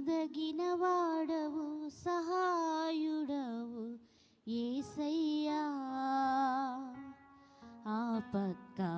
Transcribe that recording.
నమ్మదగిన వాడవు సహాయుడవు ఏసయ్యా. ఆపత్కాలములో